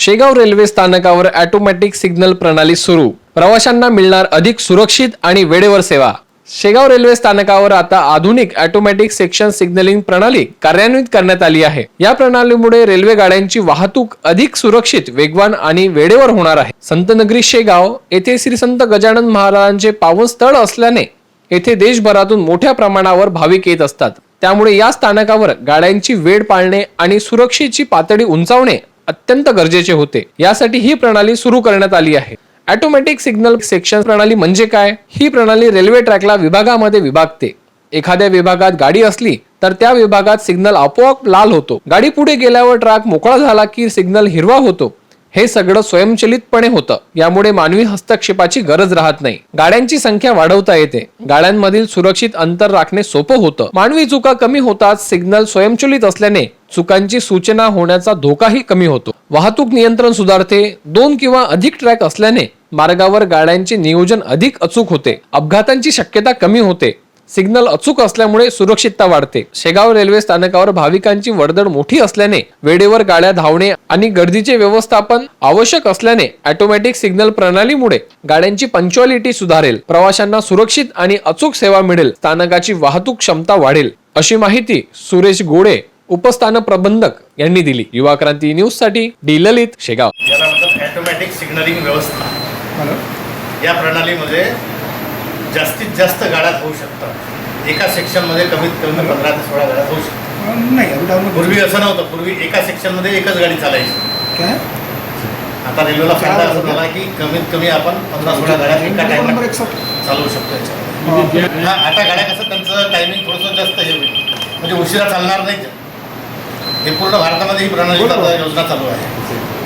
Shegaon railway स्थानकावर automatic signal प्रणाली सुरू. प्रवाशांना मिळणार अधिक सुरक्षित आणि वेळेवर सेवा. शेगाव रेल्वे स्थानकावर आता आधुनिक ऑटोमॅटिक सेक्शन सिग्नलिंग प्रणाली कार्यान्वित करण्यात आली आहे. या प्रणालीमुळे रेल्वे गाड्यांची वाहतूक अधिक सुरक्षित वेगवान आणि वेळेवर होणार आहे. संतनगरी शेगाव येथे श्री संत गजानन महाराजांचे पावन स्थळ असल्याने येथे देशभरातून मोठ्या प्रमाणावर भाविक येत असतात. त्यामुळे या स्थानकावर गाड्यांची वेळ पाळणे आणि सुरक्षेची पातळी उंचावणे अत्यंत गरजेचे होते. यासाठी ही प्रणाली सुरू करण्यात आली आहे. ऑटोमॅटिक सिग्नल सेक्शन प्रणाली म्हणजे काय? ही प्रणाली रेल्वे ट्रॅकला विभागामध्ये विभागते. एखाद्या विभागात गाडी असली तर त्या विभागात सिग्नल आपोआप लाल होतो. गाडी पुढे गेल्यावर ट्रॅक मोकळा झाला की सिग्नल हिरवा होतो. हे सगळं स्वयंचलितपणे होतं. यामुळे मानवी हस्तक्षेपाची गरज राहत नाही. गाड्यांची संख्या वाढवता येते. गाड्यांमधील सुरक्षित अंतर राखणे सोपं होतं. मानवी चुका कमी होतात सिग्नल स्वयंचलित असल्याने चुकांची सूचना होण्याचा धोकाही कमी होतो. वाहतूक नियंत्रण सुधारते दोन किंवा अधिक ट्रॅक असल्याने मार्गावर गाड्यांचे नियोजन अधिक अचूक होते. अपघातांची शक्यता कमी होते. सिग्नल अचूक असल्यामुळे सुरक्षितता वाढते. शेगाव रेल्वे स्थानकावर भाविकांची वर्दळ मोठी असल्याने वेळेवर गाड्या धावणे आणि गर्दीचे व्यवस्थापन आवश्यक असल्याने ऑटोमॅटिक सिग्नल प्रणालीमुळे गाड्यांची पंच्युअलिटी सुधारेल. प्रवाशांना सुरक्षित आणि अचूक सेवा मिळेल. स्थानकाची वाहतूक क्षमता वाढेल. अशी माहिती सुरेश गोडे उपस्थान प्रबंधक यांनी दिली. युवा क्रांती न्यूजसाठी D. Lalit Shegaon. Automatic signalling व्यवस्था. या प्रणालीमध्ये जास्तीत जास्त गाड्या होऊ शकतात. एका सेक्शनमध्ये कमीत कमी पंधरा ते सोळा गाड्या होऊ शकतात. नाही पूर्वी असं नव्हतं. पूर्वी एका सेक्शनमध्ये एकच गाडी चालायची. काय? आता रेल्वेला फायदा असं झाला की कमीत कमी आपण पंधरा सोळा गाड्या एका सर. चालवू शकतो हा, आता गाड्या कसं त्यांचं टायमिंग थोडंसं जास्त हे होईल. म्हणजे उशिरा चालणार नाही. हे पूर्ण भारतामध्ये ही प्रणाली योजना चालू आहे.